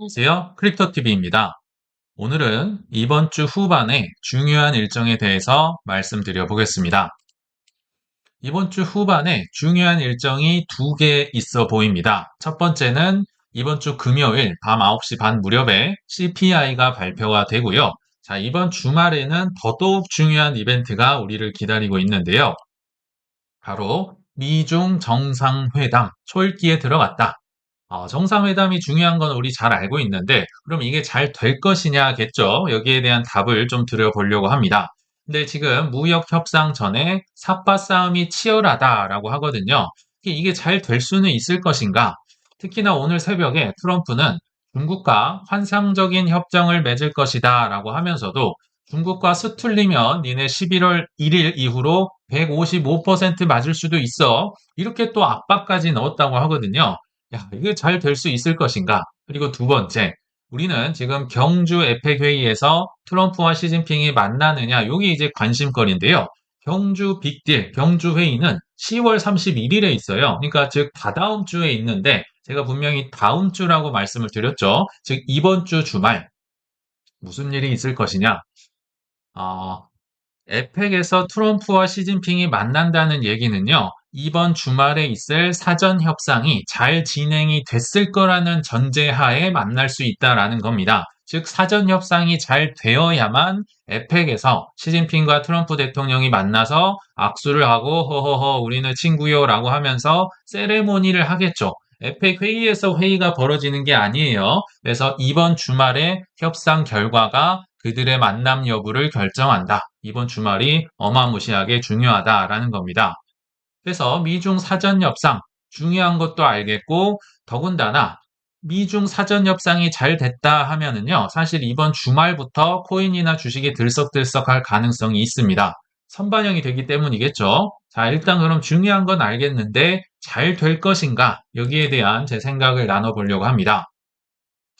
안녕하세요. 크립토TV입니다. 오늘은 이번 주 후반에 중요한 일정에 대해서 말씀드려 보겠습니다. 이번 주 후반에 중요한 일정이 두 개 있어 보입니다. 첫 번째는 이번 주 금요일 밤 9시 반 무렵에 CPI가 발표가 되고요. 자, 이번 주말에는 더더욱 중요한 이벤트가 우리를 기다리고 있는데요. 바로 미중 정상회담 초읽기에 들어갔다. 어, 정상회담이 중요한 건 우리 잘 알고 있는데 그럼 이게 잘 될 것이냐겠죠. 여기에 대한 답을 좀 드려보려고 합니다. 근데 지금 무역 협상 전에 삿바 싸움이 치열하다라고 하거든요. 이게 잘 될 수는 있을 것인가? 특히나 오늘 새벽에 트럼프는 중국과 환상적인 협정을 맺을 것이다 라고 하면서도 중국과 스툴리면 니네 11월 1일 이후로 155% 맞을 수도 있어. 이렇게 또 압박까지 넣었다고 하거든요. 야, 이게 잘 될 수 있을 것인가? 그리고 두 번째, 우리는 지금 경주 에펙 회의에서 트럼프와 시진핑이 만나느냐, 이게 이제 관심거리인데요. 경주 빅딜, 경주 회의는 10월 31일에 있어요. 그러니까 즉 다다음 주에 있는데 제가 분명히 다음 주라고 말씀을 드렸죠. 즉 이번 주 주말 무슨 일이 있을 것이냐? 어, 에펙에서 트럼프와 시진핑이 만난다는 얘기는요. 이번 주말에 있을 사전 협상이 잘 진행이 됐을 거라는 전제하에 만날 수 있다라는 겁니다. 즉 사전 협상이 잘 되어야만 에펙에서 시진핑과 트럼프 대통령이 만나서 악수를 하고 허허허 우리는 친구요라고 하면서 세레모니를 하겠죠. 에펙 회의에서 회의가 벌어지는 게 아니에요. 그래서 이번 주말에 협상 결과가 그들의 만남 여부를 결정한다. 이번 주말이 어마무시하게 중요하다라는 겁니다. 그래서 미중 사전 협상 중요한 것도 알겠고 더군다나 미중 사전 협상이 잘 됐다 하면은요. 사실 이번 주말부터 코인이나 주식이 들썩들썩할 가능성이 있습니다. 선반영이 되기 때문이겠죠. 자, 일단 그럼 중요한 건 알겠는데 잘 될 것인가? 여기에 대한 제 생각을 나눠보려고 합니다.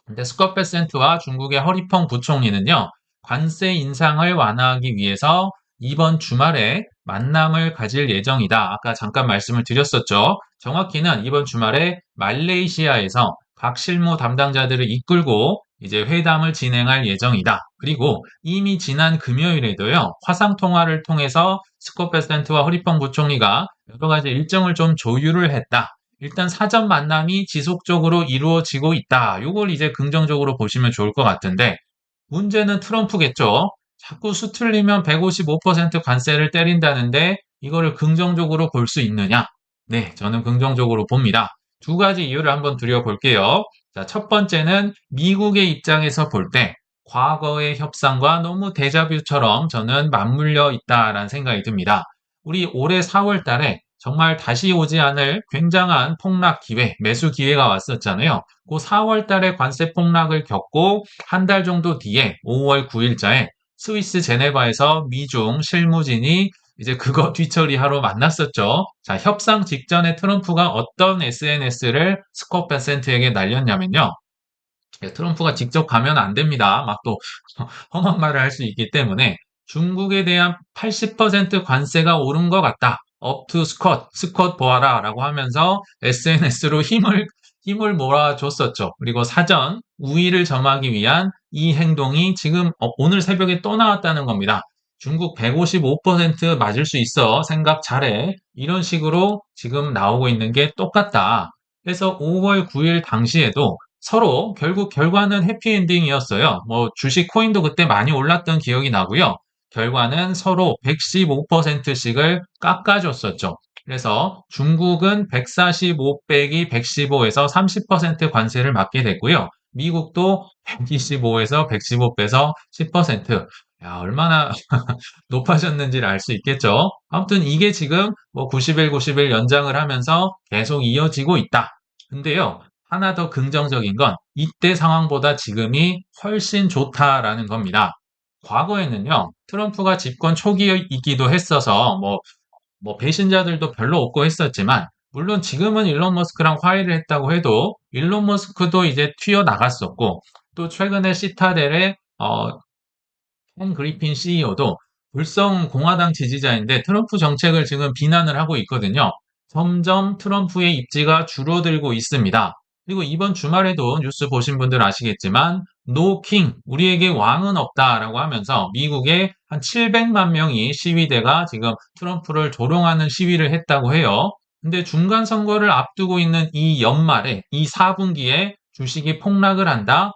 근데 스컷 베센트와 중국의 허리펑 부총리는요. 관세 인상을 완화하기 위해서 이번 주말에 만남을 가질 예정이다. 아까 잠깐 말씀을 드렸었죠. 정확히는 이번 주말에 말레이시아에서 각 실무 담당자들을 이끌고 이제 회담을 진행할 예정이다. 그리고 이미 지난 금요일에도요, 화상통화를 통해서 스콧 베센트와 허리펑 부총리가 여러 가지 일정을 좀 조율을 했다. 일단 사전 만남이 지속적으로 이루어지고 있다. 이걸 이제 긍정적으로 보시면 좋을 것 같은데, 문제는 트럼프겠죠. 자꾸 수틀리면 155% 관세를 때린다는데 이거를 긍정적으로 볼 수 있느냐? 네, 저는 긍정적으로 봅니다. 두 가지 이유를 한번 드려볼게요. 자, 첫 번째는 미국의 입장에서 볼 때 과거의 협상과 너무 데자뷰처럼 저는 맞물려 있다라는 생각이 듭니다. 우리 올해 4월 달에 정말 다시 오지 않을 굉장한 폭락 기회, 매수 기회가 왔었잖아요. 그 4월 달에 관세 폭락을 겪고 한 달 정도 뒤에 5월 9일자에 스위스 제네바에서 미중 실무진이 이제 그거 뒤처리하러 만났었죠. 자, 협상 직전에 트럼프가 어떤 SNS를 스콧 베센트에게 날렸냐면요. 예, 트럼프가 직접 가면 안 됩니다. 막 또 험한 말을 할 수 있기 때문에 중국에 대한 80% 관세가 오른 것 같다. 업투 스컷, 스컷 보아라 라고 하면서 SNS로 힘을, 힘을 몰아줬었죠. 그리고 사전 우위를 점하기 위한 이 행동이 지금 어, 오늘 새벽에 또 나왔다는 겁니다. 중국 155% 맞을 수 있어. 생각 잘해. 이런 식으로 지금 나오고 있는 게 똑같다. 그래서 5월 9일 당시에도 서로 결국 결과는 해피엔딩이었어요. 뭐 주식 코인도 그때 많이 올랐던 기억이 나고요. 결과는 서로 115%씩을 깎아줬었죠. 그래서 중국은 145 빼기 115에서 30% 관세를 맞게 됐고요. 미국도 125에서 115 빼서 10%. 야, 얼마나 높아졌는지를 알 수 있겠죠. 아무튼 이게 지금 뭐 90일, 90일 연장을 하면서 계속 이어지고 있다. 근데요, 하나 더 긍정적인 건 이때 상황보다 지금이 훨씬 좋다라는 겁니다. 과거에는요, 트럼프가 집권 초기이기도 했어서 뭐, 뭐 배신자들도 별로 없고 했었지만 물론 지금은 일론 머스크랑 화해를 했다고 해도 일론 머스크도 이제 튀어나갔었고 또 최근에 시타델의 어, 켄 그리핀 CEO도 불성 공화당 지지자인데 트럼프 정책을 지금 비난을 하고 있거든요. 점점 트럼프의 입지가 줄어들고 있습니다. 그리고 이번 주말에도 뉴스 보신 분들 아시겠지만 노 킹, 우리에게 왕은 없다라고 하면서 미국의 한 700만 명이 시위대가 지금 트럼프를 조롱하는 시위를 했다고 해요. 근데 중간 선거를 앞두고 있는 이 연말에 이 4분기에 주식이 폭락을 한다?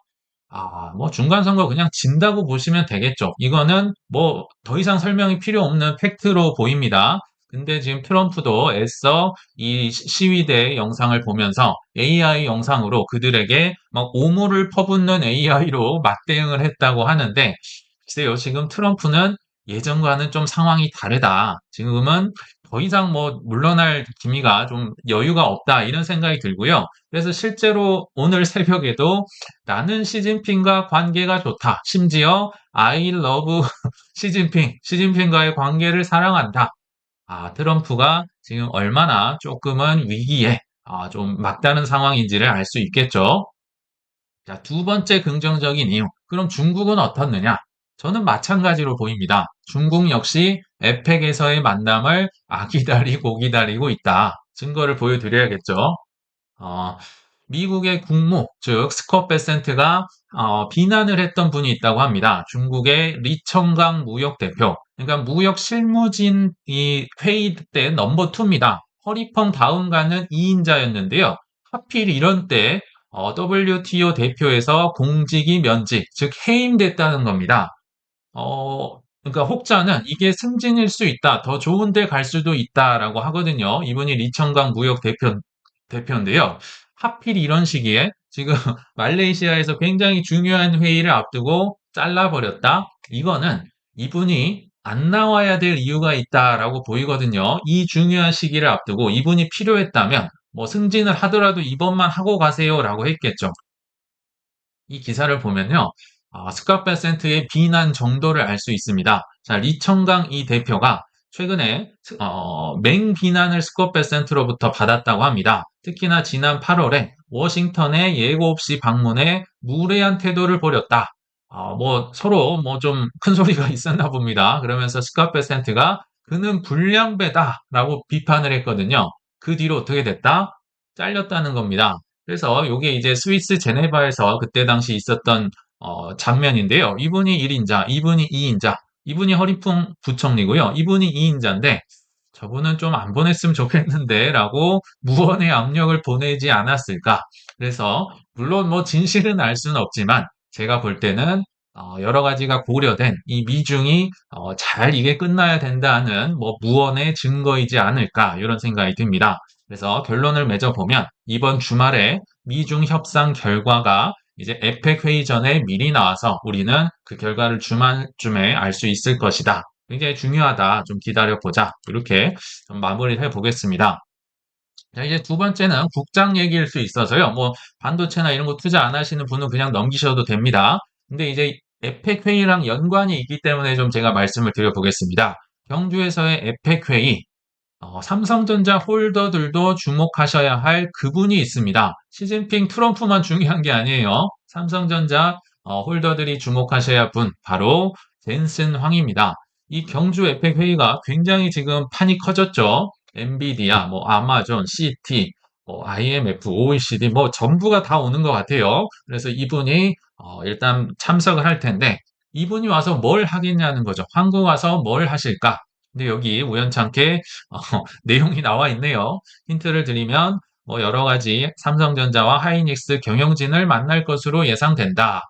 아, 뭐 중간 선거 그냥 진다고 보시면 되겠죠. 이거는 뭐 더 이상 설명이 필요 없는 팩트로 보입니다. 근데 지금 트럼프도 애써 이 시- 시위대 영상을 보면서 AI 영상으로 그들에게 막 오물을 퍼붓는 AI로 맞대응을 했다고 하는데, 글쎄요, 지금 트럼프는 예전과는 좀 상황이 다르다. 지금은 더 이상 뭐 물러날 기미가 좀 여유가 없다. 이런 생각이 들고요. 그래서 실제로 오늘 새벽에도 나는 시진핑과 관계가 좋다. 심지어 I love 시진핑, 시진핑과의 관계를 사랑한다. 아, 트럼프가 지금 얼마나 조금은 위기에 아, 좀 막다른 상황인지를 알 수 있겠죠. 자, 두 번째 긍정적인 이유. 그럼 중국은 어떻느냐? 저는 마찬가지로 보입니다. 중국 역시 에펙에서의 만남을 아기다리고 기다리고 있다. 증거를 보여드려야겠죠. 어, 미국의 국무, 즉 스콧 베센트가 어, 비난을 했던 분이 있다고 합니다. 중국의 리청강 무역 대표. 그러니까 무역 실무진 이 회의 때 넘버 2입니다. 허리펑 다음 가는 2인자였는데요. 하필 이런 때 어, WTO 대표에서 공직이 면직, 즉 해임됐다는 겁니다. 어, 그러니까 혹자는 이게 승진일 수 있다, 더 좋은 데 갈 수도 있다라고 하거든요. 이분이 리청강 무역 대표, 대표인데요. 하필 이런 시기에 지금 말레이시아에서 굉장히 중요한 회의를 앞두고 잘라버렸다? 이거는 이분이 안 나와야 될 이유가 있다라고 보이거든요. 이 중요한 시기를 앞두고 이분이 필요했다면 뭐 승진을 하더라도 이번만 하고 가세요라고 했겠죠. 이 기사를 보면요. 아, 스캇 베센트의 비난 정도를 알 수 있습니다. 자, 리청강 이 대표가 최근에 어, 맹비난을 스캇 베센트로부터 받았다고 합니다. 특히나 지난 8월에 워싱턴에 예고 없이 방문해 무례한 태도를 보였다. 아, 뭐 서로 뭐 좀 큰 소리가 있었나 봅니다. 그러면서 스캇 베센트가 그는 불량배다라고 비판을 했거든요. 그 뒤로 어떻게 됐다? 잘렸다는 겁니다. 그래서 이게 이제 스위스 제네바에서 그때 당시 있었던 어, 장면인데요. 이분이 1인자, 이분이 2인자, 이분이 허리풍 부총리고요. 이분이 2인자인데 저분은 좀 안 보냈으면 좋겠는데 라고 무언의 압력을 보내지 않았을까. 그래서 물론 뭐 진실은 알 수는 없지만 제가 볼 때는 어, 여러 가지가 고려된 이 미중이 어, 잘 이게 끝나야 된다는 뭐 무언의 증거이지 않을까 이런 생각이 듭니다. 그래서 결론을 맺어보면 이번 주말에 미중 협상 결과가 이제 에펙 회의 전에 미리 나와서 우리는 그 결과를 주말쯤에 알 수 있을 것이다. 굉장히 중요하다. 좀 기다려보자. 이렇게 좀 마무리를 해보겠습니다. 자, 이제 두 번째는 국장 얘기일 수 있어서요. 뭐, 반도체나 이런 거 투자 안 하시는 분은 그냥 넘기셔도 됩니다. 근데 이제 에펙 회의랑 연관이 있기 때문에 좀 제가 말씀을 드려보겠습니다. 경주에서의 에펙 회의, 어, 삼성전자 홀더들도 주목하셔야 할 그분이 있습니다. 시진핑, 트럼프만 중요한 게 아니에요. 삼성전자 어, 홀더들이 주목하셔야 할 분, 바로 젠슨 황입니다. 이 경주 에펙 회의가 굉장히 지금 판이 커졌죠. 엔비디아, 뭐 아마존, CT, 뭐 IMF, OECD, 뭐 전부가 다 오는 것 같아요. 그래서 이분이 어, 일단 참석을 할 텐데 이분이 와서 뭘 하겠냐는 거죠. 한국 와서 뭘 하실까? 근데 여기 우연찮게 어, 내용이 나와 있네요. 힌트를 드리면 뭐 여러 가지 삼성전자와 하이닉스 경영진을 만날 것으로 예상된다.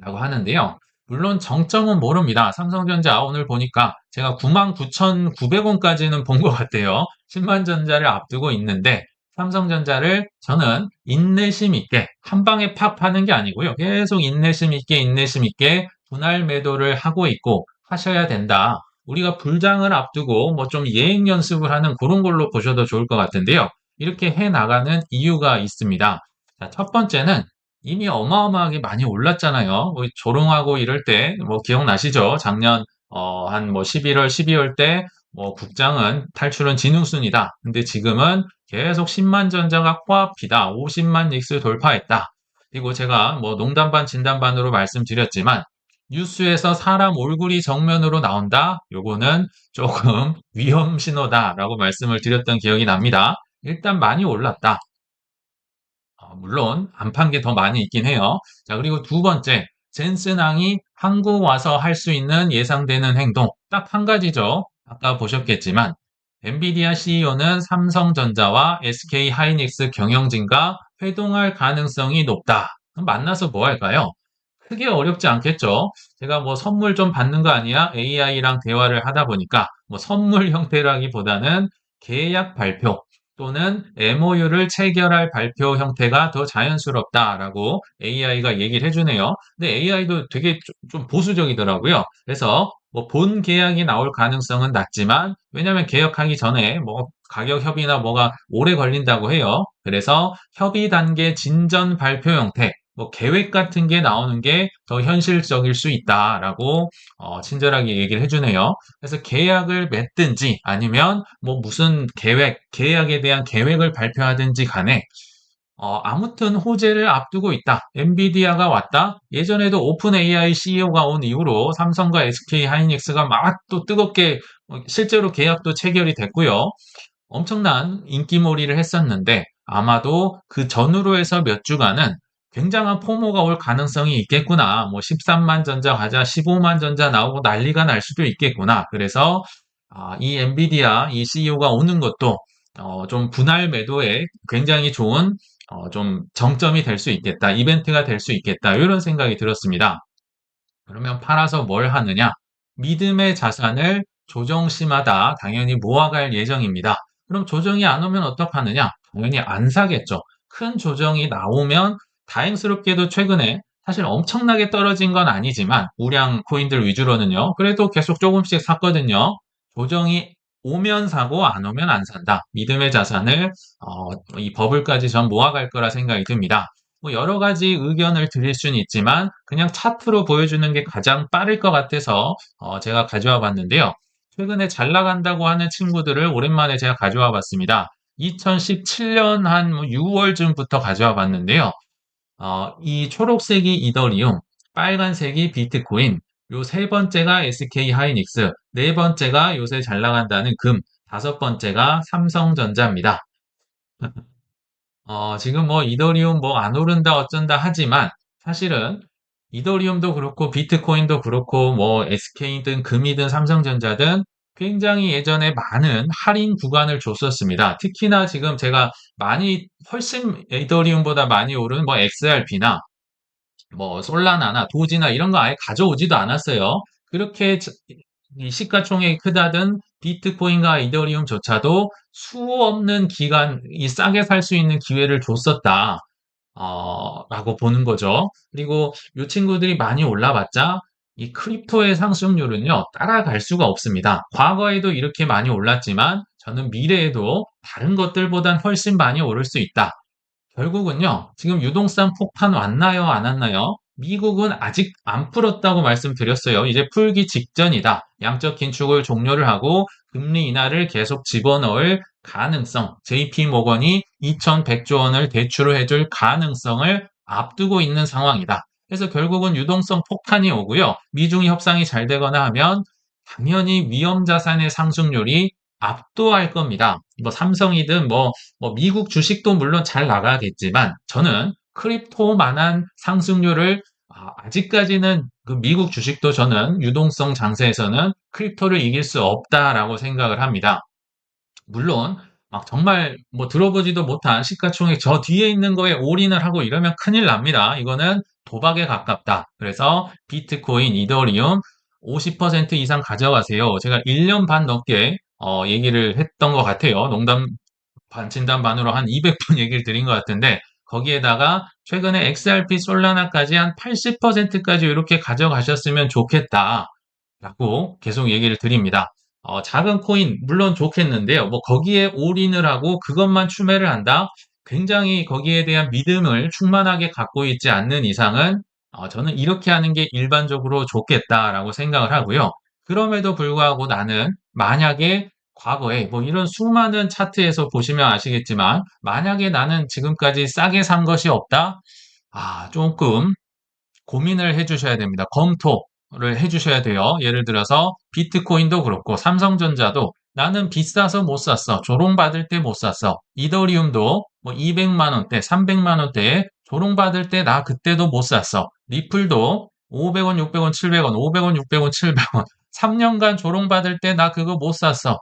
라고 하는데요. 물론 정점은 모릅니다. 삼성전자 오늘 보니까 제가 99,900원까지는 본 것 같아요. 10만 전자를 앞두고 있는데 삼성전자를 저는 인내심 있게 한 방에 팍 하는 게 아니고요. 계속 인내심 있게 인내심 있게 분할 매도를 하고 있고 하셔야 된다. 우리가 불장을 앞두고 뭐 좀 예행 연습을 하는 그런 걸로 보셔도 좋을 것 같은데요. 이렇게 해 나가는 이유가 있습니다. 자, 첫 번째는 이미 어마어마하게 많이 올랐잖아요. 뭐 조롱하고 이럴 때 뭐 기억나시죠? 작년 어, 한 뭐 11월, 12월 때 뭐 국장은 탈출은 진흥순이다. 근데 지금은 계속 10만 전자가 코앞이다. 50만 닉스 돌파했다. 그리고 제가 뭐 농담 반 진담 반으로 말씀드렸지만 뉴스에서 사람 얼굴이 정면으로 나온다? 요거는 조금 위험 신호다라고 말씀을 드렸던 기억이 납니다. 일단 많이 올랐다. 어, 물론 안 판 게 더 많이 있긴 해요. 자, 그리고 두 번째, 젠슨항이 한국 와서 할 수 있는 예상되는 행동 딱 한 가지죠. 아까 보셨겠지만 엔비디아 CEO는 삼성전자와 SK 하이닉스 경영진과 회동할 가능성이 높다. 그럼 만나서 뭐 할까요? 크게 어렵지 않겠죠. 제가 뭐 선물 좀 받는 거 아니야? AI랑 대화를 하다 보니까 뭐 선물 형태라기보다는 계약 발표 또는 MOU를 체결할 발표 형태가 더 자연스럽다라고 AI가 얘기를 해주네요. 근데 AI도 되게 좀 보수적이더라고요. 그래서 뭐 본 계약이 나올 가능성은 낮지만 왜냐하면 계약하기 전에 뭐 가격 협의나 뭐가 오래 걸린다고 해요. 그래서 협의 단계 진전 발표 형태 뭐 계획 같은 게 나오는 게 더 현실적일 수 있다라고 어, 친절하게 얘기를 해주네요. 그래서 계약을 맺든지 아니면 뭐 무슨 계획, 계약에 대한 계획을 발표하든지 간에 어, 아무튼 호재를 앞두고 있다. 엔비디아가 왔다. 예전에도 오픈 AI CEO가 온 이후로 삼성과 SK 하이닉스가 막 또 뜨겁게 어, 실제로 계약도 체결이 됐고요. 엄청난 인기몰이를 했었는데 아마도 그 전후로 해서 몇 주간은 굉장한 포모가 올 가능성이 있겠구나. 뭐 13만 전자 가자, 15만 전자 나오고 난리가 날 수도 있겠구나. 그래서 아, 이 엔비디아 이 CEO가 오는 것도 어, 좀 분할 매도에 굉장히 좋은 어, 좀 정점이 될 수 있겠다. 이벤트가 될 수 있겠다. 이런 생각이 들었습니다. 그러면 팔아서 뭘 하느냐? 믿음의 자산을 조정 시마다 당연히 모아갈 예정입니다. 그럼 조정이 안 오면 어떡하느냐? 당연히 안 사겠죠. 큰 조정이 나오면 다행스럽게도 최근에 사실 엄청나게 떨어진 건 아니지만 우량 코인들 위주로는요. 그래도 계속 조금씩 샀거든요. 조정이 오면 사고 안 오면 안 산다. 믿음의 자산을 어, 이 버블까지 전 모아갈 거라 생각이 듭니다. 뭐 여러 가지 의견을 드릴 수는 있지만 그냥 차트로 보여주는 게 가장 빠를 것 같아서 어, 제가 가져와 봤는데요. 최근에 잘 나간다고 하는 친구들을 오랜만에 제가 가져와 봤습니다. 2017년 한 6월쯤부터 뭐 가져와 봤는데요. 어, 이 초록색이 이더리움, 빨간색이 비트코인, 요 세 번째가 SK 하이닉스, 네 번째가 요새 잘 나간다는 금, 다섯 번째가 삼성전자입니다. 어, 지금 뭐 이더리움 뭐 안 오른다 어쩐다 하지만 사실은 이더리움도 그렇고 비트코인도 그렇고 뭐 SK든 금이든 삼성전자든 굉장히 예전에 많은 할인 구간을 줬었습니다. 특히나 지금 제가 많이 훨씬 이더리움보다 많이 오른 뭐 XRP나 뭐 솔라나나 도지나 이런 거 아예 가져오지도 않았어요. 그렇게 이 시가총액이 크다던 비트코인과 이더리움조차도 수 없는 기간, 이 싸게 살 수 있는 기회를 줬었다. 어, 라고 보는 거죠. 그리고 이 친구들이 많이 올라봤자 이 크립토의 상승률은요, 따라갈 수가 없습니다. 과거에도 이렇게 많이 올랐지만 저는 미래에도 다른 것들보단 훨씬 많이 오를 수 있다. 결국은요, 지금 유동성 폭탄 왔나요? 안 왔나요? 미국은 아직 안 풀었다고 말씀드렸어요. 이제 풀기 직전이다. 양적 긴축을 종료를 하고 금리 인하를 계속 집어넣을 가능성, JP 모건이 2100조 원을 대출을 해줄 가능성을 앞두고 있는 상황이다. 그래서 결국은 유동성 폭탄이 오고요. 미중 협상이 잘 되거나 하면 당연히 위험 자산의 상승률이 압도할 겁니다. 뭐 삼성이든 뭐, 뭐 미국 주식도 물론 잘 나가겠지만 저는 크립토만한 상승률을 아, 아직까지는 그 미국 주식도 저는 유동성 장세에서는 크립토를 이길 수 없다라고 생각을 합니다. 물론 막 정말 뭐 들어보지도 못한 시가총액 저 뒤에 있는 거에 올인을 하고 이러면 큰일 납니다. 이거는 도박에 가깝다. 그래서 비트코인, 이더리움 50% 이상 가져가세요. 제가 1년 반 넘게 어, 얘기를 했던 것 같아요. 농담 반 진담 반으로 한 200분 얘기를 드린 것 같은데 거기에다가 최근에 XRP 솔라나까지 한 80%까지 이렇게 가져가셨으면 좋겠다. 라고 계속 얘기를 드립니다. 어, 작은 코인 물론 좋겠는데요. 뭐 거기에 올인을 하고 그것만 추매를 한다. 굉장히 거기에 대한 믿음을 충만하게 갖고 있지 않는 이상은 어, 저는 이렇게 하는 게 일반적으로 좋겠다라고 생각을 하고요. 그럼에도 불구하고 나는 만약에 과거에 뭐 이런 수많은 차트에서 보시면 아시겠지만 만약에 나는 지금까지 싸게 산 것이 없다? 아, 조금 고민을 해 주셔야 됩니다. 검토를 해 주셔야 돼요. 예를 들어서 비트코인도 그렇고 삼성전자도 나는 비싸서 못 샀어. 조롱받을 때 못 샀어. 이더리움도 뭐 200만 원대, 300만 원대에 조롱 받을 때 나 그때도 못 샀어. 리플도 500원, 600원, 700원, 500원, 600원, 700원. 3년간 조롱 받을 때 나 그거 못 샀어.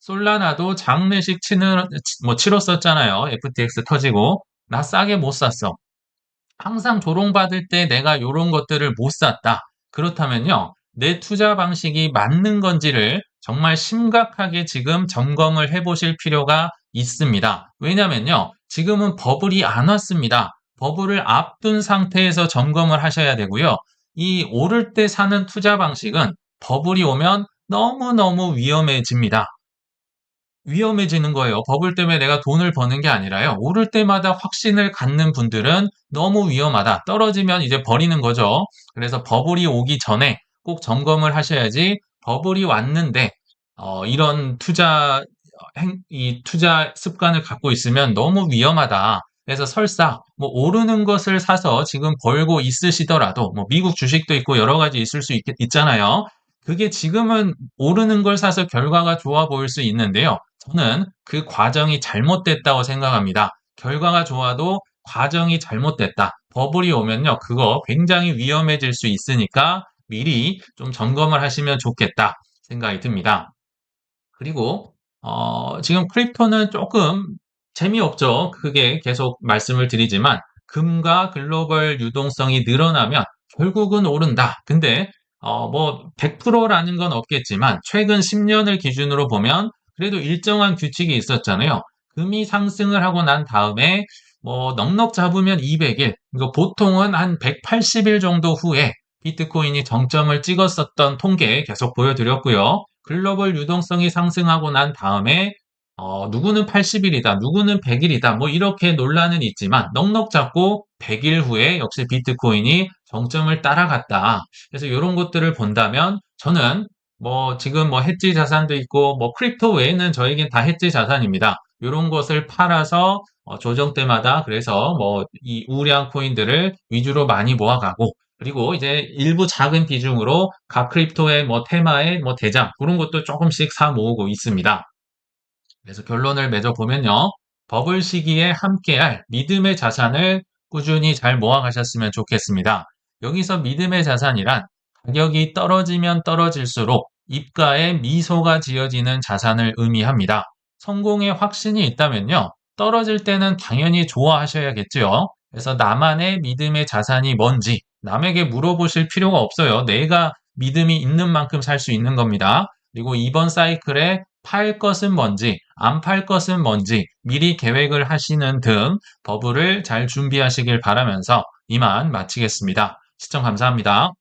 솔라나도 장례식 치는 뭐 치렀었잖아요. FTX 터지고 나 싸게 못 샀어. 항상 조롱받을 때 내가 이런 것들을 못 샀다. 그렇다면요. 내 투자 방식이 맞는 건지를 정말 심각하게 지금 점검을 해보실 필요가 있습니다. 왜냐면요. 지금은 버블이 안 왔습니다. 버블을 앞둔 상태에서 점검을 하셔야 되고요. 이 오를 때 사는 투자 방식은 버블이 오면 너무너무 위험해집니다. 위험해지는 거예요. 버블 때문에 내가 돈을 버는 게 아니라요. 오를 때마다 확신을 갖는 분들은 너무 위험하다. 떨어지면 이제 버리는 거죠. 그래서 버블이 오기 전에 꼭 점검을 하셔야지 버블이 왔는데 어, 이런 투자 행, 이 투자 습관을 갖고 있으면 너무 위험하다. 그래서 설사 뭐 오르는 것을 사서 지금 벌고 있으시더라도 뭐 미국 주식도 있고 여러 가지 있을 수 있, 있잖아요. 그게 지금은 오르는 걸 사서 결과가 좋아 보일 수 있는데요. 저는 그 과정이 잘못됐다고 생각합니다. 결과가 좋아도 과정이 잘못됐다. 버블이 오면요. 그거 굉장히 위험해질 수 있으니까 미리 좀 점검을 하시면 좋겠다 생각이 듭니다. 그리고 어, 지금 크립토는 조금 재미없죠. 그게 계속 말씀을 드리지만 금과 글로벌 유동성이 늘어나면 결국은 오른다. 근데 어, 뭐 100%라는 건 없겠지만 최근 10년을 기준으로 보면 그래도 일정한 규칙이 있었잖아요. 금이 상승을 하고 난 다음에 뭐 넉넉 잡으면 200일, 이거 보통은 한 180일 정도 후에 비트코인이 정점을 찍었었던 통계 계속 보여드렸고요. 글로벌 유동성이 상승하고 난 다음에 어, 누구는 80일이다, 누구는 100일이다, 뭐 이렇게 논란은 있지만 넉넉 잡고 100일 후에 역시 비트코인이 정점을 따라갔다. 그래서 이런 것들을 본다면 저는 뭐 지금 뭐 해지 자산도 있고 뭐 크립토 외에는 저에겐 다 해지 자산입니다. 이런 것을 팔아서 어, 조정 때마다 그래서 뭐 이 우량 코인들을 위주로 많이 모아가고 그리고 이제 일부 작은 비중으로 각 크립토의 뭐 테마의 뭐 대장 그런 것도 조금씩 사 모으고 있습니다. 그래서 결론을 맺어 보면요. 버블 시기에 함께할 믿음의 자산을 꾸준히 잘 모아가셨으면 좋겠습니다. 여기서 믿음의 자산이란 가격이 떨어지면 떨어질수록 입가에 미소가 지어지는 자산을 의미합니다. 성공의 확신이 있다면요. 떨어질 때는 당연히 좋아하셔야겠죠. 그래서 나만의 믿음의 자산이 뭔지 남에게 물어보실 필요가 없어요. 내가 믿음이 있는 만큼 살 수 있는 겁니다. 그리고 이번 사이클에 팔 것은 뭔지, 안 팔 것은 뭔지 미리 계획을 하시는 등 버블을 잘 준비하시길 바라면서 이만 마치겠습니다. 시청 감사합니다.